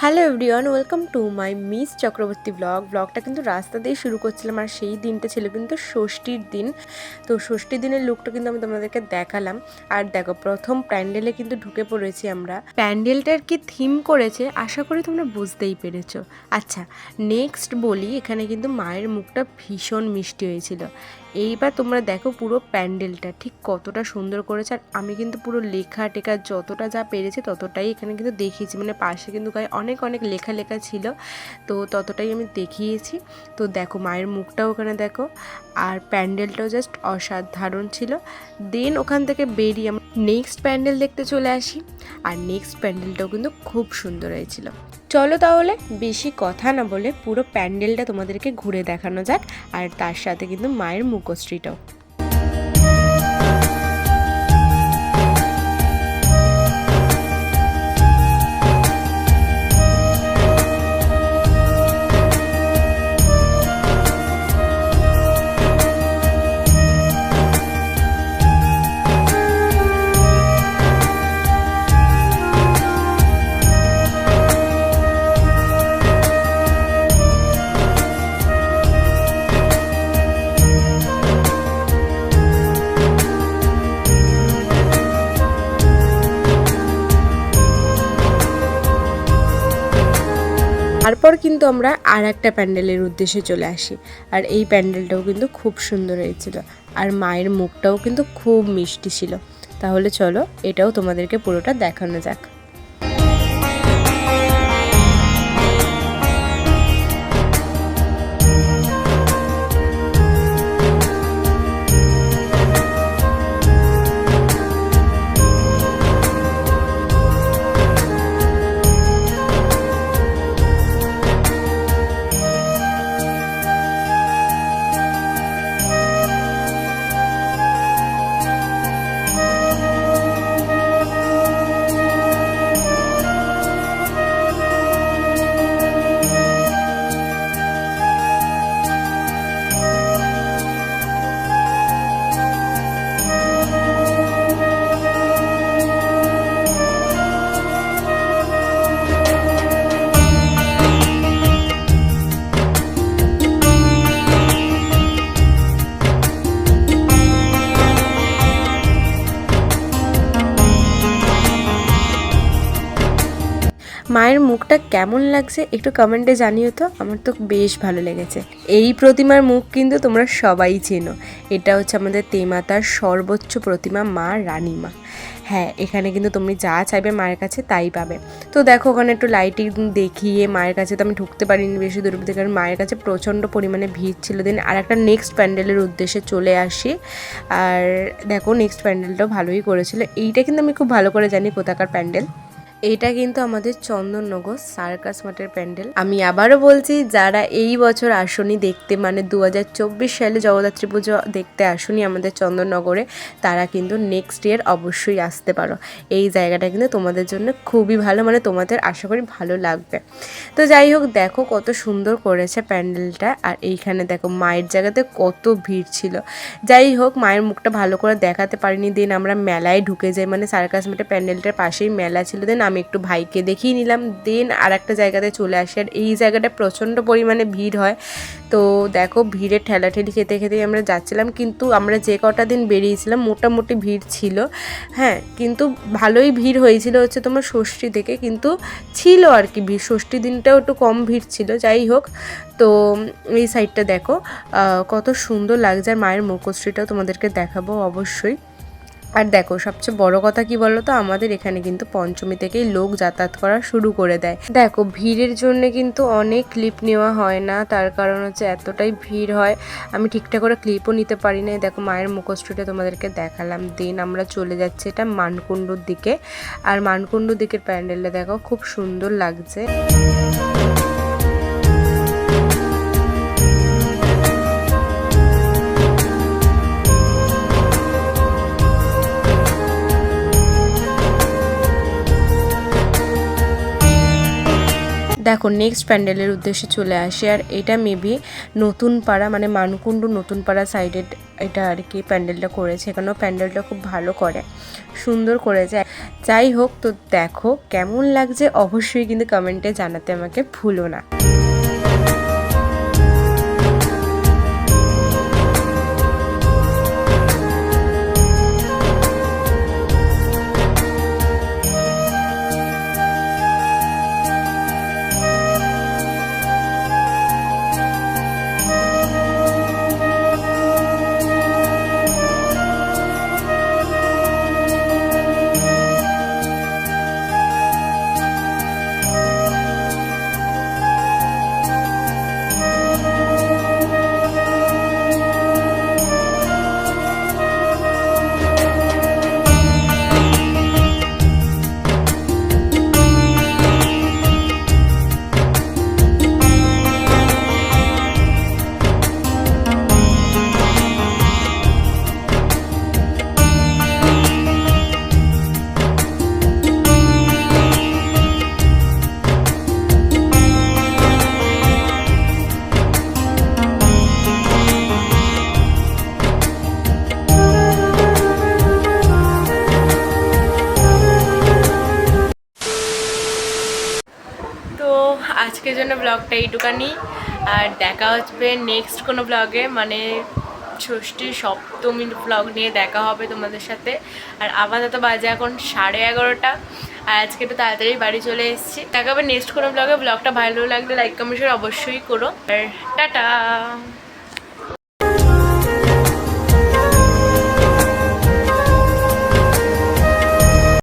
Hello everyone, welcome to my miss Chakraborty blog. ব্লগটা কিন্তু রাস্তা দিয়ে শুরু করছিলাম আর সেই দিনটা ছিল কিন্তু ষষ্ঠীর দিন। তো ষষ্ঠীর দিনের লুকটা কিন্তু আমি তোমাদেরকে দেখালাম। আর দেখো, প্রথম প্যান্ডেলে কিন্তু ঢুকে পড়েছি আমরা। প্যান্ডেলটার কি থিম করেছে আশা করি তোমরা বুঝতেই পেরেছ। আচ্ছা নেক্সট বলি, এখানে কিন্তু মায়ের মুখটা ভীষণ মিষ্টি হয়েছিল। এইবার তোমরা দেখো পুরো প্যান্ডেলটা, ঠিক কতটা সুন্দর করেছে। আর আমি কিন্তু পুরো লেখা টেখা যতটা যা পেরেছি ততটাই এখানে কিন্তু দেখিয়েছি। মানে পাশে কিন্তু গায়ে অনেক অনেক অনেক লেখা লেখা ছিল। তো ততটাই আমি দেখিয়েছি। তো দেখো, মায়ের মুখটাও ওখানে দেখো। আর প্যান্ডেলটাও জাস্ট অসাধারণ ছিল। দেন ওখান থেকে বেরিয়ে আমরা নেক্সট প্যান্ডেল দেখতে চলে আসি। আর নেক্সট প্যান্ডেলটাও কিন্তু খুব সুন্দর হয়েছিল। চলো তাহলে বেশি কথা না বলে পুরো প্যান্ডেলটা তোমাদেরকে ঘুরে দেখানো যাক। আর তার সাথে কিন্তু মায়ের মুখশ্রীটাও। তারপর কিন্তু আমরা আর একটা প্যান্ডেলের উদ্দেশ্যে চলে আসি। আর এই প্যান্ডেলটাও কিন্তু খুব সুন্দর হয়েছিল। আর মায়ের মুখটাও কিন্তু খুব মিষ্টি ছিল। তাহলে চলো এটাও তোমাদেরকে পুরোটা দেখানো যাক। মুখটা কেমন লাগছে একটু কমেন্টে জানিও তো, আমার তো বেশ ভালো লেগেছে। এই প্রতিমার মুখ কিন্তু তোমরা সবাই চেনো। এটা হচ্ছে আমাদের তেমাতার সর্বোচ্চ প্রতিমা, মা রানীমা। হ্যাঁ এখানে কিন্তু তুমি যা চাইবে মায়ের কাছে তাই পাবে। তো দেখো, ওখানে একটু লাইটিং দেখিয়ে মায়ের কাছে তো আমি ঢুকতে পারিনি বেশি দূর কারণ মায়ের কাছে প্রচণ্ড পরিমাণে ভিড় ছিল দিন। আর একটা নেক্সট প্যান্ডেলের উদ্দেশ্যে চলে আসি। আর দেখো নেক্সট প্যান্ডেলটাও ভালোই করেছিল। এইটা কিন্তু আমি খুব ভালো করে জানি কোথাকার প্যান্ডেল এটা কিন্তু আমাদের চন্দননগর সার্কাস মাঠের প্যান্ডেল। আমি আবারও বলছি, যারা এই বছর আসনি দেখতে মানে দু হাজার চব্বিশ সালে জগদ্ধাত্রী পুজো দেখতে আসুনি আমাদের চন্দননগরে, তারা কিন্তু নেক্সট ইয়ার অবশ্যই আসতে পারো। এই জায়গাটা কিন্তু তোমাদের জন্য খুবই ভালো মানে তোমাদের আশা করি ভালো লাগবে। তো যাই হোক, দেখো কত সুন্দর করেছে প্যান্ডেলটা, আর এইখানে দেখো মায়ের জায়গাতে কত ভিড় ছিল। যাই হোক, মায়ের মুখটা ভালো করে দেখাতে পারিনি। দিন আমরা মেলায় ঢুকে যাই মানে সার্কাস মাঠের প্যান্ডেলটার পাশেই মেলা ছিল। দেন আমি একটু ভাইকে দেখিয়ে নিলাম। দেন আর একটা জায়গাতে চলে আসি। আর এই জায়গাটা প্রচণ্ড পরিমাণে ভিড় হয়। তো দেখো ভিড়ের ঠেলাঠেলি খেতে খেতেই আমরা যাচ্ছিলাম। কিন্তু আমরা যে কটা দিন বেরিয়েছিলাম, মোটামুটি ভিড় ছিল। হ্যাঁ কিন্তু ভালোই ভিড় হয়েছিল হচ্ছে তোমার ষষ্ঠী থেকে। কিন্তু ছিল আর কি ভিড়। ষষ্ঠী দিনটাও একটু কম ভিড় ছিল। যাই হোক, তো এই সাইডটা দেখো। কত সুন্দর লাগছে। আর মায়ের মুখশ্রীটাও তোমাদেরকে দেখাবো অবশ্যই। আর দেখো, সবচেয়ে বড় কথা কি বলো তো আমাদের এখানে কিন্তু পঞ্চমী থেকেই লোক যাতায়াত করা শুরু করে দেয়। দেখো, ভিড়ের জন্য কিন্তু অনেক ক্লিপ নেওয়া হয় না, তার কারণ হচ্ছে এতটাই ভিড় হয়। আমি ঠিকঠাক করে ক্লিপও নিতে পারি না দেখো, মায়ের মুখশ্রীটা তোমাদেরকে দেখালাম। দিন আমরা চলে যাচ্ছি এটা মানকুণ্ডুর দিকে। আর মানকুণ্ডুর দিকের প্যান্ডেলটা দেখো, খুব সুন্দর লাগছে। দেখো নেক্সট প্যান্ডেলের উদ্দেশ্যে চলে আসে, আর এটা মেবি নতুন পাড়া মানে মানকুণ্ড নতুন পাড়া সাইডে এটা আর কি প্যান্ডেলটা করেছে। এখানেও প্যান্ডেলটা খুব ভালো করে, সুন্দর করেছে। যাই হোক, তো দেখো কেমন লাগছে, অবশ্যই কিন্তু কমেন্টে জানাতে আমাকে ভুলো না। আজকের জন্য ব্লগটা এইটুকানি। আর দেখা হচ্ছে নেক্সট কোনো ব্লগে মানে ষষ্ঠী সপ্তমী ব্লগ নিয়ে দেখা হবে তোমাদের সাথে। আর আপাতত বাজে এখন সাড়ে এগারোটা। আর আজকে একটু তাড়াতাড়ি বাড়ি চলে এসেছি। দেখা হবে নেক্সট কোনো ব্লগে ব্লগটা ভালো লাগলে লাইক কমেন্ট অবশ্যই করো। আর টাটা!